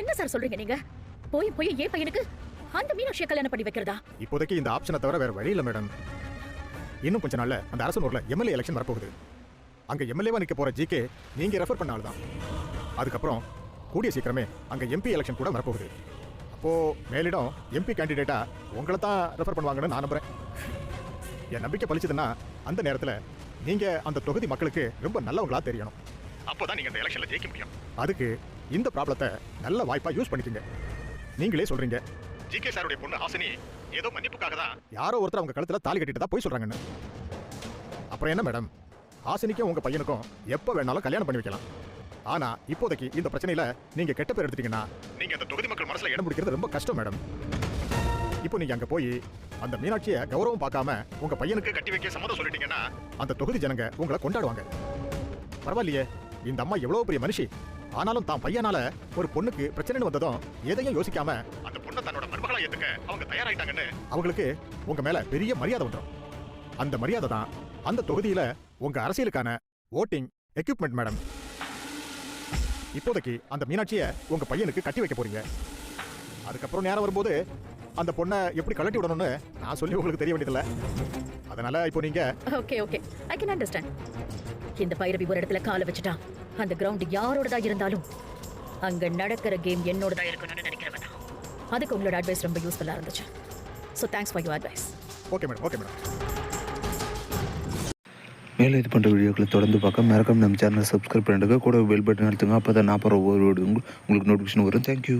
என்ன சார் சொல்றீங்க நீங்க? போய் போய் ஏன் பையனுக்கு அந்த மீனாட்சியை கல்யாணம் பண்ணி வைக்கிறதா? இப்போதைக்கு இந்த ஆப்ஷனை தவிர வேற வழி இல்லை மேடம். இன்னும் கொஞ்ச நாள்ல அந்த அரசனூர்ல எம்எல்ஏ எலெக்ஷன் வரப்போகுது. அங்க எம்எல்ஏவா நிக்க போற ஜிகே நீங்க ரெஃபர் பண்ண ஆள் தான் அதுக்கப்புறம் கூடிய சீக்கிரமே அங்க எம்பி எலெக்ஷன் கூட வரப்போகுது. அப்போ மேலிடம் எம்பி கேண்டிடேட்டா உங்களை தான் ரெஃபர் பண்ணுவாங்கன்னு நான் நம்புறேன். என் நம்பிக்கை பலிச்சதுன்னா அந்த நேரத்துல நீங்க அந்த தொகுதி மக்களுக்கு ரொம்ப நல்லவங்களா தெரியணும். அப்போதான் நீங்க அந்த எலெக்ஷன்ல ஜெயிக்க முடியும். அதுக்கு இந்த ப்ராப்ளத்தை நல்ல வாய்ப்பா யூஸ் பண்ணிக்கங்க. நீங்களே சொல்றீங்க. ஜிகே சாருடைய பொண்ணு ஹாசினி ஏதோ மன்னிப்புக்காக தான். யாரோ ஒருத்தர் அவங்க கழுத்துல தாலி கட்டிட்டு தான் போய் சொல்றாங்கன்னு. அப்புறம் என்ன மேடம்? ஹாசினிக்கும் உங்க பையனுக்கும் எப்ப வேணாலும் கல்யாணம் பண்ணி வைக்கலாம். ஆனா இப்போதைக்கு இந்த பிரச்சனையில நீங்க கெட்ட பேர் எடுத்துட்டீங்கன்னா நீங்க அந்த தொகுதி மக்கள் மனசுல இடம் பிடிக்கிறது ரொம்ப கஷ்டம் மேடம். இப்போ நீங்க அங்க போய் அந்த மீனாட்சியை கௌரவம் பார்க்காம உங்க பையனுக்கு கட்டி வைக்க சம்மதம் சொல்லிட்டீங்கன்னா அந்த தொகுதி ஜனங்க உங்களை கொண்டாடுவாங்க. பரவாயில்லையே இந்த அம்மா எவ்வளவு பெரிய மனுஷி. ஆனாலும் தான் பையனால ஒரு பொண்ணுக்கு பிரச்சனைன்னு வந்ததும் எதையும் யோசிக்காம அந்த பொண்ணை தன்னோட மருமகளா ஏத்துக்க அவங்க தயாராயிட்டாங்கன்னு அவங்களுக்கு உங்க மேல பெரிய மரியாதை வந்துடும் அந்த மரியாதை தான் அந்த தொகுதியில உங்க அரசியலுக்கான ஓட்டிங் எக்யூப்மெண்ட் மேடம் இப்போதைக்கு அந்த மீனாட்சியை உங்க பையனுக்கு கட்டி வைக்க போறீங்க. அதுக்கப்புறம் நேரம் வரும்போது அந்த பொண்ணை எப்படி கழட்டி விடணும்னு நான் சொல்லி உங்களுக்கு தெரிய வேண்டியதில்ல. அதனால இப்போ நீங்க okay okay I can understand இந்த பைரவி ஒரு இடத்துல காலை வச்சுட்டா. அந்த கிரவுண்ட் யாரோடதா இருந்தாலும் அங்க நடக்கிற கேம் என்னோடதா இருக்கணும்னு நினைக்கிறவன். நான். அதுக்கு உங்களோட அட்வைஸ் ரொம்ப யூஸ்ஃபுல்லா இருந்துச்சு. So thanks for you advice okay madam okay madam மேலே இது பண்ணுற வீடியோக்களை தொடர்ந்து பார்க்க மறக்காம நம்ம சேனலை சப்ஸ்கிரைப் பண்ணிடுங்க. கூட பெல் பட்டன் அழுத்துங்க. அப்போ தான் நான் போகிற ஒவ்வொரு வீடியோ உங்களுக்கு நோட்டிஃபிகேஷன் வரும். தேங்க்யூ